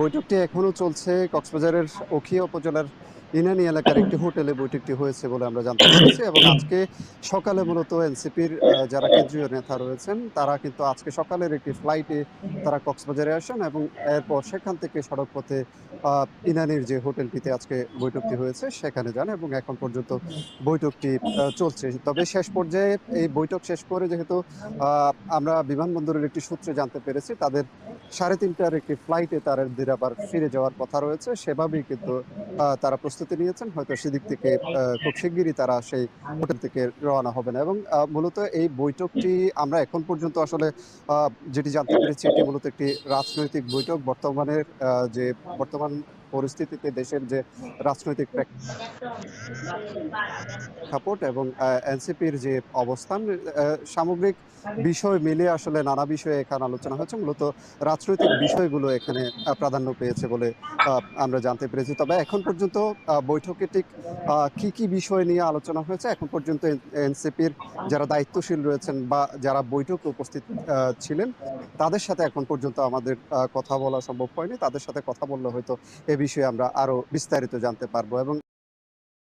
বৈঠকটি এখনও চলছে। কক্সবাজারের ওখিয়া উপজেলার ইনানি এলাকার একটি হোটেলে বৈঠকটি হয়েছে বলে আমরা জানতে পেরেছি এবং আজকে সকালে মূলত এনসিপির যারা কেন্দ্রীয় নেতা রয়েছেন, তারা কিন্তু আজকে সকালের একটি ফ্লাইটে তারা কক্সবাজারে আসেন এবং এরপর সেখান থেকে সড়ক পথে ইনানির যে হোটেলটিতে আজকে বৈঠকটি হয়েছে, সেখানে যান এবং এখন পর্যন্ত বৈঠকটি চলছে। তবে শেষ পর্যায়ে এই বৈঠক শেষ করে যেহেতু আমরা বিমানবন্দরের একটি সূত্রে জানতে পেরেছি, তাদের সাড়ে তিনটার একটি ফ্লাইটে তাদের আবার ফিরে যাওয়ার কথা রয়েছে। সেভাবেই কিন্তু তারা প্রস্তুতি নিয়েছেন। হয়তো সেদিক থেকে খুব শিগগিরই তারা সেই হোটেল থেকে রওনা হবেন এবং মূলত এই বৈঠকটি আমরা এখন পর্যন্ত আসলে যেটি জানতে পেরেছি এটি মূলত একটি রাজনৈতিক বৈঠক। বর্তমানের যে বর্তমান পরিস্থিতিতে দেশের যে রাজনৈতিক প্রেক্ষাপট এবং এনসিপির যে অবস্থান সামগ্রিক বিষয় মিলে আসলে নানা বিষয়ে এখানে আলোচনা হচ্ছে মূলত রাজনৈতিক বিষয়গুলো এখানে প্রাধান্য পেয়েছে বলে আমরা জানতে পেরেছি। তবে এখন পর্যন্ত বৈঠকে ঠিক কি কি বিষয় নিয়ে আলোচনা হয়েছে? এখন পর্যন্ত এনসিপির যারা দায়িত্বশীল রয়েছেন বা যারা বৈঠকে উপস্থিত ছিলেন, তাদের সাথে এখন পর্যন্ত আমাদের কথা বলা সম্ভব হয়নি। তাদের সাথে কথা বললে হয়তো এ বিষয়ে আমরা আরও বিস্তারিত জানতে পারব এবং